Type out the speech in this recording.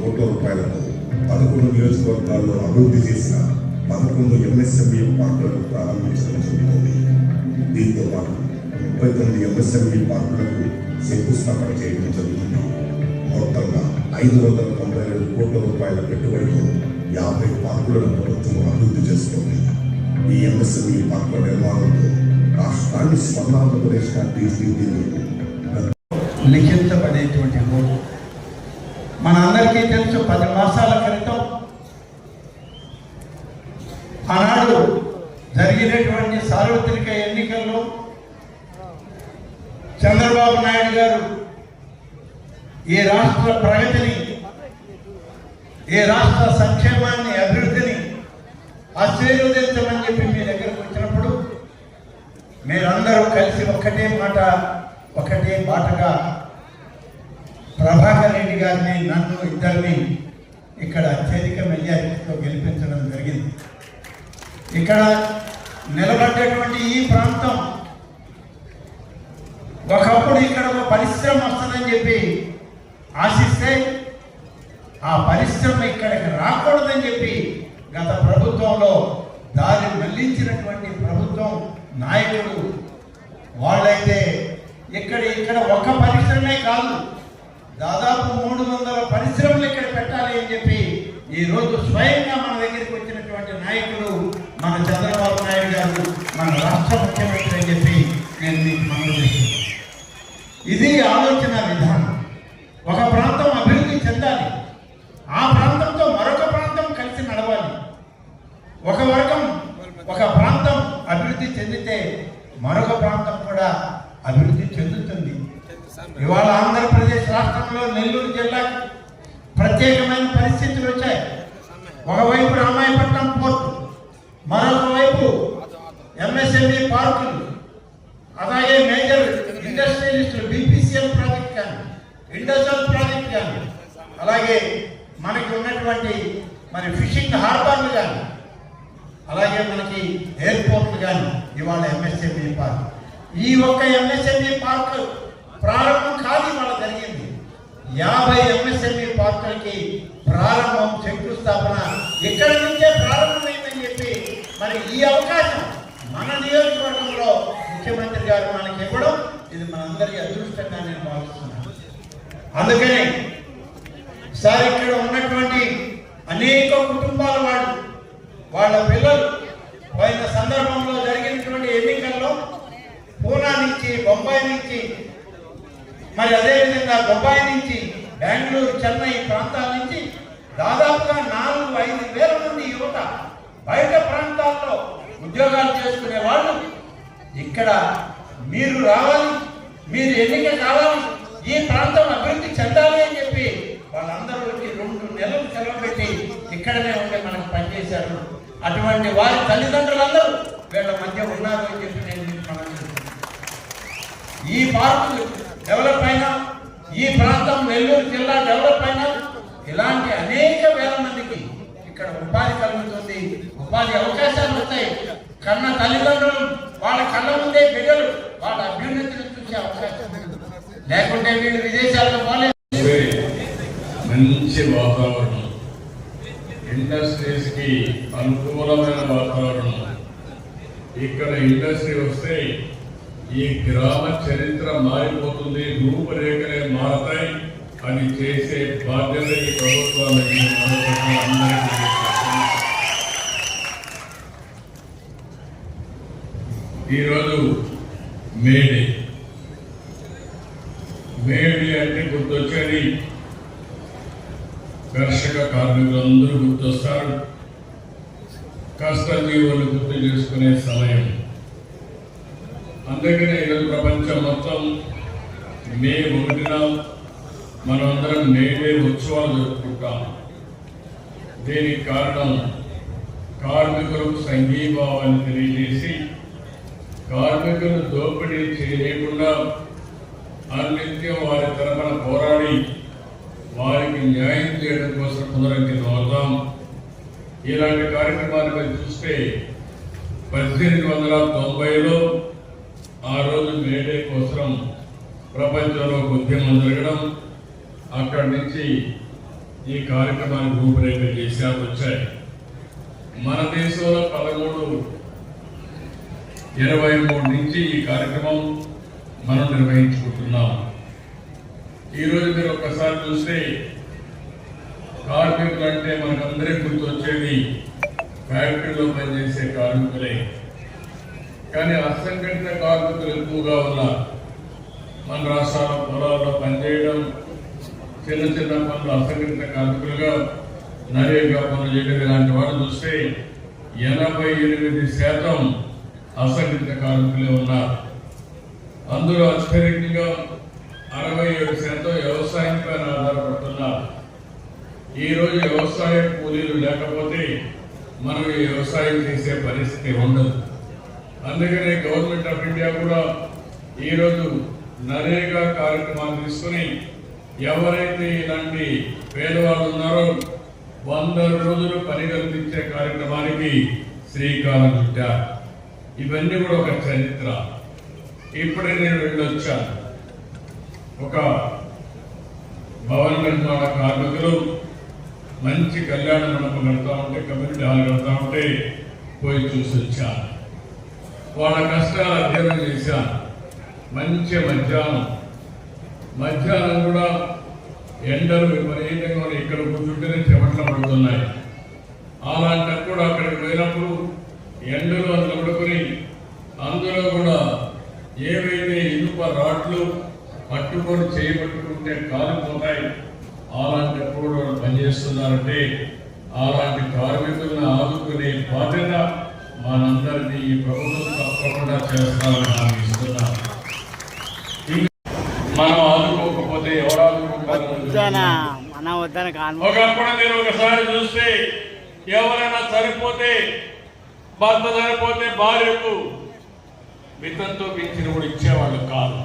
కోట్ల రూపాయలకు పదకొండు నియోజకవర్గాల్లో అభివృద్ధి చేసిన పదకొండు ఎంఎస్ఎంఈ పార్కులను ప్రారంభించడం జరిగింది దీంతో పాటు ముప్పై తొమ్మిది ఎంఎస్ఎంఈ పార్కులకు శంకుస్థాపన చేయడం జరుగుతుంది. మొత్తంగా ఐదు వందల తొంభై రెండు కోట్ల రూపాయల పెట్టుబడితో యాభై పార్కులను ప్రభుత్వం అభివృద్ధి చేస్తోంది. ఈ ఎంఎస్ఎంఈ పార్కుల నిర్మాణంతో రాష్ట్రాన్ని స్వర్ణాంధ్రప్రదేశ్గా తీర్చిదిద్దింది లిఖించబడేటువంటి రోజు మన అందరికీ తెలుసు పది మాసాల క్రితం ఆనాడు జరిగినటువంటి సార్వత్రిక ఎన్నికల్లో చంద్రబాబు నాయుడు గారు ఈ రాష్ట్ర ప్రగతిని ఈ రాష్ట్ర సంక్షేమాన్ని అభివృద్ధిని ఆశీర్వదించమని చెప్పి మీ దగ్గరకు వచ్చినప్పుడు మీరందరూ కలిసి ఒక్కటే మాట ఒకటే మాటగా గారిని నన్ను ఇద్దరిని ఇక్కడ అత్యధిక మెజారిటీతో గెలిపించడం జరిగింది. ఇక్కడ నిలబడ్డటువంటి ఈ ప్రాంతం ఒకప్పుడు ఇక్కడ ఒక పరిశ్రమ వస్తుందని చెప్పి ఆశిస్తే ఆ పరిశ్రమ ఇక్కడికి రాకూడదని చెప్పి గత ప్రభుత్వంలో దారి మళ్ళించినటువంటి ప్రభుత్వం నాయకుడు వాళ్ళైతే ఇక్కడ ఇక్కడ ఒక పరిశ్రమే కాదు దాదాపు మూడు వందల పరిశ్రమలు ఇక్కడ పెట్టాలి అని చెప్పి ఈ రోజు స్వయంగా మన దగ్గరికి వచ్చినటువంటి నాయకుడు మన చంద్రబాబు నాయుడు గారు మన రాష్ట్ర ముఖ్యమంత్రి అని చెప్పి నేను మీకు మనవి ఇది ఆలోచన విధానం ఒక ప్రాంతం అభివృద్ధి చెందాలి ఆ ప్రాంతంతో మరొక ప్రాంతం కలిసి నడవాలి ఒక వర్గం ఒక ప్రాంతం అభివృద్ధి చెందితే మరొక ప్రాంతం కూడా అభివృద్ధి చెందుతుంది ఇవాళ ఆంధ్రప్రదేశ్ రాష్ట్రంలో నెల్లూరు జిల్లాకు ప్రత్యేకమైన పరిస్థితులు వచ్చాయి. ఒకవైపు రామాయపట్నం పోర్టు మరొక వైపు ఎంఎస్ఎంఈ పార్కులు అలాగే మేజర్ ఇండస్ట్రియలిస్టులు బీపీసీఎల్ ప్రాజెక్ట్ కానీ ఇండస్ట్రియల్ ప్రాజెక్ట్ కానీ అలాగే మనకి ఉన్నటువంటి మరి ఫిషింగ్ హార్బర్లు కానీ అలాగే మనకి ఎయిర్పోర్ట్లు కానీ ఇవాళ ఎంఎస్ఎంఈ పార్క్. ఈ ఒక్క ఎంఎస్ఎంఈ పార్క్ ప్రారంభం కాదు యాభై ఎంఎస్ఎంఈ పార్కులకి ప్రారంభం శంకుస్థాపన ఇక్కడ నుంచే ప్రారంభమైందని చెప్పి మరి ఈ అవకాశం మన నియోజకవర్గంలో ముఖ్యమంత్రి గారు మనకి ఇవ్వడం ఇది మనందరి అదృష్టంగా నేను భావిస్తున్నాను. అందుకనే సార్ ఇక్కడ ఉన్నటువంటి అనేక కుటుంబాల వాళ్ళు వాళ్ళ పిల్లలు పోయిన సందర్భంలో జరిగినటువంటి ఎన్నికల్లో పూనా నుంచి బొంబాయి నుంచి మరి అదేవిధంగా బొంబాయి నుంచి బెంగళూరు చెన్నై ప్రాంతాల నుంచి దాదాపుగా నాలుగు ఐదు వేల మంది యువత బయట ప్రాంతాల్లో ఉద్యోగాలు చేసుకునే వాళ్ళు ఇక్కడ మీరు రావాలి మీరు ఎన్నిక కావాలి ఈ ప్రాంతం అభివృద్ధి చెందాలి అని చెప్పి వాళ్ళందరూ వచ్చి రెండు నెలలు సెలవు పెట్టి ఇక్కడనే ఉండి మనకు పనిచేశారు. అటువంటి వారి తల్లిదండ్రులందరూ వీళ్ళ మధ్య ఉన్నారు అని చెప్పి నేను మీకు మనం ఈ పార్కులు డెవలప్ అయినా ఈ ప్రాంతం నెల్లూరు జిల్లా డెవలప్ అయినా ఇలాంటి అనేక వేల మందికి ఇక్కడ ఉపాధి కలుగుతుంది. ఉపాధి అవకాశాలు వస్తాయి. కన్న తల్లిదండ్రులు వాళ్ళ కళ్ళ ముందే బిడ్డలు వాళ్ళ అభ్యున్నతిని చూసే అవకాశం లేకుంటే వీళ్ళు విదేశాలకు పోలేదు మంచి వాతావరణం. ఇండస్ట్రీస్కి అనుకూలమైన వాతావరణం. ఇక్కడ ఇండస్ట్రీ వస్తే ఈ గ్రామ చరిత్ర మారిపోతుంది రూపురేఖలే మారతాయి. అని చేసే బాధ్యత ఈ ప్రభుత్వానికి ఈరోజు మేడి. మేడి అంటే గుర్తొచ్చేది. కర్షక కార్మికులందరూ గుర్తొస్తారు. కష్టజీవులు గుర్తు చేసుకునే సమయం. అందుకనే ఈరోజు ప్రపంచం మొత్తం మే ఒకటిన మనమందరం మేమే ఉత్సవాలు జరుపుకుంటాం. దీనికి కారణం కార్మికులకు సంఘీభావాన్ని తెలియజేసి కార్మికులు దోపిడీ చేయలేకుండా అన్నిత్యం వారి తరఫున పోరాడి వారికి న్యాయం చేయడం కోసం పునరంకితం అవుతాం ఇలాంటి కార్యక్రమాన్ని చూస్తే పద్దెనిమిది వందల తొంభైలో ఆ రోజు మేడే కోసం ప్రపంచంలో ఒక ఉద్యమం జరగడం అక్కడి నుంచి ఈ కార్యక్రమాన్ని రూపురేఖ చేశారు వచ్చాయి. మన దేశంలో పదమూడు ఇరవై మూడు నుంచి ఈ కార్యక్రమం మనం నిర్వహించుకుంటున్నాం. ఈరోజు మీరు ఒక్కసారి చూస్తే కార్మికులు అంటే మనకందరికీ గుర్తొచ్చేది ఫ్యాక్టరీలో పనిచేసే కార్మికులే. కానీ అసంఘటిత కార్మికులు ఎక్కువగా ఉన్నారు. మన రాష్ట్రాల పొలాల్లో పనిచేయడం చిన్న చిన్న పనులు అసంఘటిత కార్మికులుగా నరేగా పనులు చేయడం ఇలాంటి వాళ్ళు చూస్తే ఎనభై ఎనిమిది శాతం అసంఘటిత కార్మికులే ఉన్నారు. అందులో అత్యధికంగా అరవై ఏడు శాతం వ్యవసాయం పైన ఆధారపడుతున్నారు. ఈరోజు వ్యవసాయ కూలీలు లేకపోతే మనం వ్యవసాయం చేసే పరిస్థితి ఉండదు. అందుకనే గవర్నమెంట్ ఆఫ్ ఇండియా కూడా ఈరోజు నరేగా కార్యక్రమాన్ని తీసుకుని ఎవరైతే ఇలాంటి పేదవాళ్ళు ఉన్నారో వంద రోజులు పని కల్పించే కార్యక్రమానికి శ్రీకారం చుట్టారు. ఇవన్నీ కూడా ఒక చరిత్ర. ఇప్పుడే నేను వెళ్ళొచ్చాను. ఒక భవన నిర్మాణ కార్మికులు మంచి కళ్యాణ మండపం కడతా ఉంటే కమ్యూనిటీ హాల్ కడతా ఉంటే పోయి చూసి వచ్చాను వాళ్ళ కష్టాలు అధ్యయనం చేశాను మంచి మధ్యాహ్నం. మధ్యాహ్నం కూడా ఎండలు విపరీతంగా ఇక్కడ కూర్చుంటేనే చెమట్లు పడుతున్నాయి. అలాంటప్పుడు అక్కడికి పోయినప్పుడు ఎండలు అందులో పడుకొని అందులో కూడా ఏవైతే ఇనుప రాడ్లు పట్టుకొని చేయబట్టుకుంటే కాలిపోతాయి అలాంటప్పుడు వాళ్ళు పనిచేస్తున్నారంటే అలాంటి కార్మికులను ఆదుకునే బాధ్యత మనందరినీ ఈ ప్రభుత్వం తప్పకుండా చేస్తామని హామీ ఇస్తున్నాను ఇంకా మనం ఆదుకోకపోతే ఎవరు ఆదుకుంటారు ఒకప్పుడు మీరు ఒకసారి చూస్తే ఎవరైనా చనిపోతే భర్త చనిపోతే భార్యకు మితంతో పెంచిన కూడా ఇచ్చేవాళ్ళు కాదు.